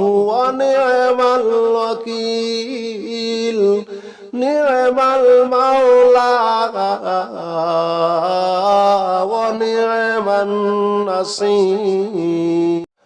ونعم الوكيل نعم المولى ونعم النصير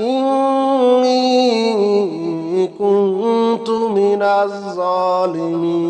إني كنت من الظالمين.